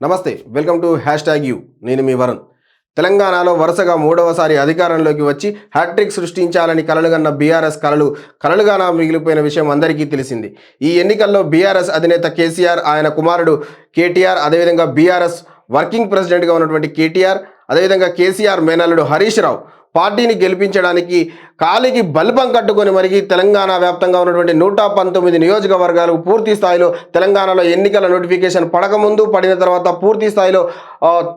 నమస్తే welcome to hashtag U. నేను మీ వరుణ్. తెలంగాణలో వరుసగా మూడవసారి అధికారంలోకి వచ్చి హ్యాట్రిక్ సృష్టించాలని కలలుగన్న బీఆర్ఎస్ కలలు కలలుగానా మిగిలిపోయిన విషయం అందరికీ తెలిసింది. ఈ ఎన్నికల్లో బీఆర్ఎస్ అధినేత కేసీఆర్ ఆయన కుమారుడు కేటీఆర్ అదేవిధంగా బీఆర్ఎస్ వర్కింగ్ ప్రెసిడెంట్గా ఉన్నటువంటి కేటీఆర్ అదేవిధంగా కేసీఆర్ మేనల్లుడు హరీష్ రావు పార్టీని గెలిపించడానికి కాలికి బల్బం కట్టుకొని మరి తెలంగాణ వ్యాప్తంగా ఉన్నటువంటి నూట పంతొమ్మిది నియోజకవర్గాలు పూర్తి స్థాయిలో తెలంగాణలో ఎన్నికల నోటిఫికేషన్ పడకముందు పడిన తర్వాత పూర్తి స్థాయిలో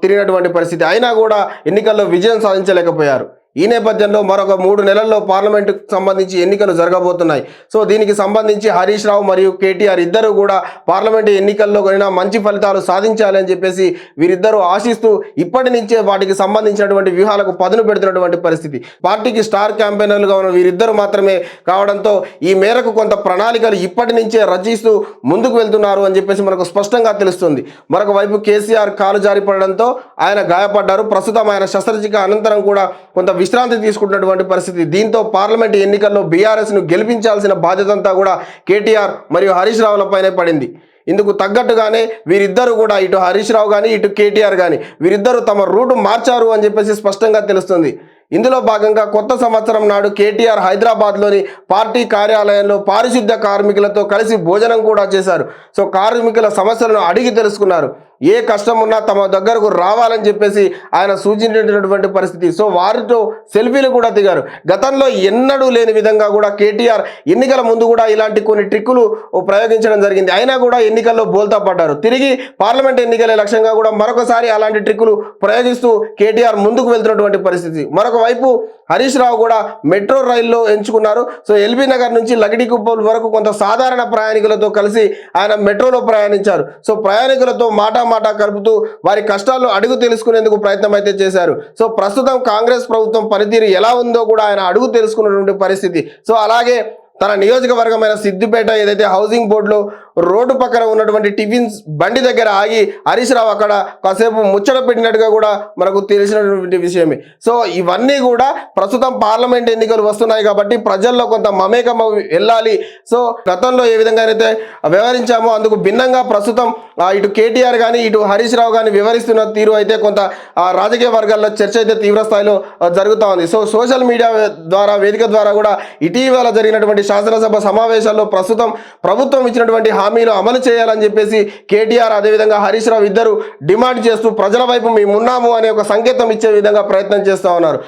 తిరిగినటువంటి పరిస్థితి. అయినా కూడా ఎన్నికల్లో విజయం సాధించలేకపోయారు. ఈ నేపథ్యంలో మరొక మూడు నెలల్లో పార్లమెంటుకు సంబంధించి ఎన్నికలు జరగబోతున్నాయి. సో దీనికి సంబంధించి హరీష్ రావు మరియు కేటీఆర్ ఇద్దరు కూడా పార్లమెంటు ఎన్నికల్లో కొనినా మంచి ఫలితాలు సాధించాలని చెప్పేసి వీరిద్దరూ ఆశిస్తూ ఇప్పటి నుంచే వాటికి సంబంధించినటువంటి వ్యూహాలకు పదును పెడుతున్నటువంటి పరిస్థితి. పార్టీకి స్టార్ క్యాంపెయినర్లుగా ఉన్న వీరిద్దరు మాత్రమే కావడంతో ఈ మేరకు కొంత ప్రణాళికలు ఇప్పటి నుంచే రచిస్తూ ముందుకు వెళ్తున్నారు అని చెప్పేసి మనకు స్పష్టంగా తెలుస్తుంది. మరొక వైపు కేసీఆర్ కాలు జారిపడడంతో ఆయన గాయపడ్డారు. ప్రస్తుతం ఆయన శస్త్రచికిత్స అనంతరం కూడా కొంత విశ్రాంతి తీసుకుంటున్నటువంటి పరిస్థితి. దీంతో పార్లమెంట్ ఎన్నికల్లో బీఆర్ఎస్ను గెలిపించాల్సిన బాధ్యతంతా కూడా కేటీఆర్ మరియు హరీష్ రావులపైనే పడింది. ఇందుకు తగ్గట్టుగానే వీరిద్దరూ కూడా ఇటు హరీష్ రావు కానీ ఇటు కేటీఆర్ కానీ వీరిద్దరూ తమ రూటు మార్చారు అని చెప్పేసి స్పష్టంగా తెలుస్తుంది. ఇందులో భాగంగా కొత్త సంవత్సరం నాడు కేటీఆర్ హైదరాబాద్లోని పార్టీ కార్యాలయంలో పారిశుద్ధ్య కార్మికులతో కలిసి భోజనం కూడా చేశారు. సో కార్మికుల సమస్యలను అడిగి తెలుసుకున్నారు. ఏ కష్టం ఉన్నా తమ దగ్గరకు రావాలని చెప్పేసి ఆయన సూచించినటువంటి పరిస్థితి. సో వారితో సెల్ఫీలు కూడా దిగారు. గతంలో ఎన్నడూ లేని విధంగా కూడా కేటీఆర్ ఎన్నికల ముందు కూడా ఇలాంటి కొన్ని ట్రిక్కులు ప్రయోగించడం జరిగింది. అయినా కూడా ఎన్నికల్లో బోల్తా పడ్డారు. తిరిగి పార్లమెంట్ ఎన్నికల లక్ష్యంగా కూడా మరొకసారి అలాంటి ట్రిక్కులు ప్రయోగిస్తూ కేటీఆర్ ముందుకు వెళ్తున్నటువంటి పరిస్థితి. మరొక వైపు హరీష్ రావు కూడా మెట్రో రైల్లో ఎంచుకున్నారు. సో ఎల్బీ నగర్ నుంచి లగిడికుప్పల్ వరకు కొంత సాధారణ ప్రయాణికులతో కలిసి ఆయన మెట్రోలో ప్రయాణించారు. సో ప్రయాణికులతో మాటా మాటా కలుపుతూ వారి కష్టాలు అడుగు తెలుసుకునేందుకు ప్రయత్నం అయితే చేశారు. సో ప్రస్తుతం కాంగ్రెస్ ప్రభుత్వం పనితీరు ఎలా ఉందో కూడా ఆయన అడుగు తెలుసుకున్నటువంటి పరిస్థితి. సో అలాగే తన నియోజకవర్గమైన సిద్దిపేట ఏదైతే హౌసింగ్ బోర్డులో రోడ్డు పక్కన ఉన్నటువంటి టిఫిన్స్ బండి దగ్గర ఆగి హరీష్ రావు అక్కడ కాసేపు ముచ్చట పెట్టినట్టుగా కూడా మనకు తెలిసినటువంటి విషయమే. సో ఇవన్నీ కూడా ప్రస్తుతం పార్లమెంట్ ఎన్నికలు వస్తున్నాయి కాబట్టి ప్రజల్లో కొంత మమేకం వెళ్ళాలి. సో గతంలో ఏ విధంగా అయితే వ్యవహరించామో అందుకు భిన్నంగా ప్రస్తుతం ఇటు కేటీఆర్ కానీ ఇటు హరీష్ రావు కానీ వివరిస్తున్న తీరు అయితే కొంత ఆ, రాజకీయ వర్గాల్లో చర్చ అయితే తీవ్ర స్థాయిలో జరుగుతూ ఉంది. సో సోషల్ మీడియా ద్వారా వేదిక ద్వారా కూడా ఇటీవల జరిగినటువంటి శాసనసభ సమావేశాల్లో ప్రస్తుతం ప్రభుత్వం ఇచ్చినటువంటి హామీలు అమలు చేయాలని చెప్పేసి కేటీఆర్ అదేవిధంగా హరీష్ రావు ఇద్దరు డిమాండ్ చేస్తూ ప్రజల వైపు మేము ఉన్నాము అనే ఒక సంకేతం ఇచ్చే విధంగా ప్రయత్నం చేస్తూ ఉన్నారు.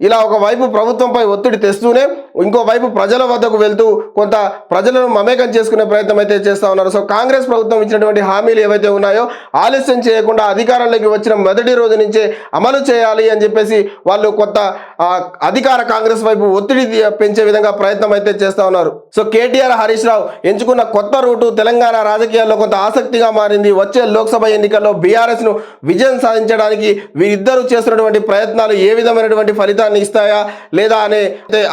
ఇలా ఒక వైపు ప్రభుత్వంపై ఒత్తిడి తెస్తూనే ఇంకో వైపు ప్రజల వద్దకు వెళ్తూ కొంత ప్రజలను మమేకం చేసుకునే ప్రయత్నం అయితే చేస్తూ ఉన్నారు. సో కాంగ్రెస్ ప్రభుత్వం ఇచ్చినటువంటి హామీలు ఏవైతే ఉన్నాయో ఆలస్యం చేయకుండా అధికారంలోకి వచ్చిన మొదటి రోజు నుంచే అమలు చేయాలి అని చెప్పేసి వాళ్ళు కొత్త అధికార కాంగ్రెస్ వైపు ఒత్తిడి పెంచే విధంగా ప్రయత్నం అయితే చేస్తూ ఉన్నారు. సో కేటీఆర్ హరీష్ రావు ఎంచుకున్న కొత్త రూటు తెలంగాణ రాజకీయాల్లో కొంత ఆసక్తిగా మారింది. వచ్చే లోక్సభ ఎన్నికల్లో బీఆర్ఎస్ను విజయం సాధించడానికి వీరిద్దరూ చేస్తున్నటువంటి ప్రయత్నాలు ఏ విధమైనటువంటి ఫలితాన్ని ఇస్తాయా లేదా అనే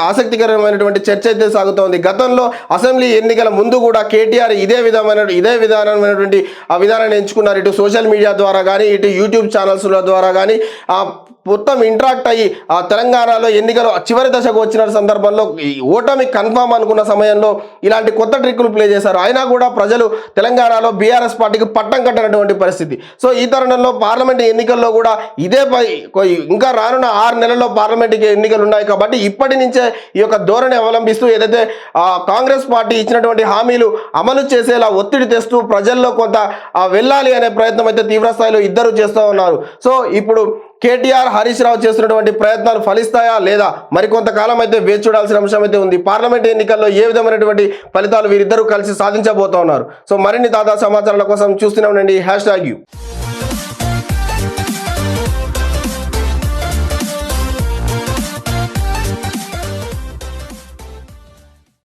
ఆసక్తికరమైనటువంటి చర్చ అయితే సాగుతోంది. గతంలో అసెంబ్లీ ఎన్నికల ముందు కూడా కేటీఆర్ ఇదే విధమైన ఇదే విధానమైనటువంటి ఆ విధానాన్ని ఎంచుకున్నారు. ఇటు సోషల్ మీడియా ద్వారా కానీ ఇటు యూట్యూబ్ ఛానల్స్ల ద్వారా కానీ ఆ మొత్తం ఇంటరాక్ట్ అయ్యి ఆ తెలంగాణలో ఎన్నికలు చివరి దశకు వచ్చిన సందర్భంలో ఈ ఓటమి కన్ఫామ్ అనుకున్న సమయంలో ఇలాంటి కొత్త ట్రిక్కులు ప్లే చేశారు. అయినా కూడా ప్రజలు తెలంగాణలో బీఆర్ఎస్ పార్టీకి పట్టం కట్టినటువంటి పరిస్థితి. సో ఈ తరుణంలో పార్లమెంట్ ఎన్నికల్లో కూడా ఇదే పై ఇంకా రానున్న ఆరు నెలల్లో పార్లమెంట్ ఎన్నికలు ఉన్నాయి కాబట్టి ఇప్పటి నుంచే ఈ యొక్క ధోరణి అవలంబిస్తూ ఏదైతే కాంగ్రెస్ పార్టీ ఇచ్చినటువంటి హామీలు అమలు చేసేలా ఒత్తిడి తెస్తూ ప్రజల్లో కొంత వెళ్ళాలి అనే ప్రయత్నం అయితే తీవ్ర స్థాయిలో ఇద్దరు చేస్తూ ఉన్నారు. సో ఇప్పుడు కేటీఆర్ హరీష్ రావు చేస్తున్నటువంటి ప్రయత్నాలు ఫలిస్తాయా లేదా? మరికొంతకాలం అయితే వేచి చూడాల్సిన అంశం అయితే ఉంది. పార్లమెంట్ ఎన్నికల్లో ఏ విధమైనటువంటి ఫలితాలు వీరిద్దరూ కలిసి సాధించబోతున్నారు? సో మరిన్ని తాజా సమాచారాల కోసం చూస్తూనే ఉండండి. Hashtag U.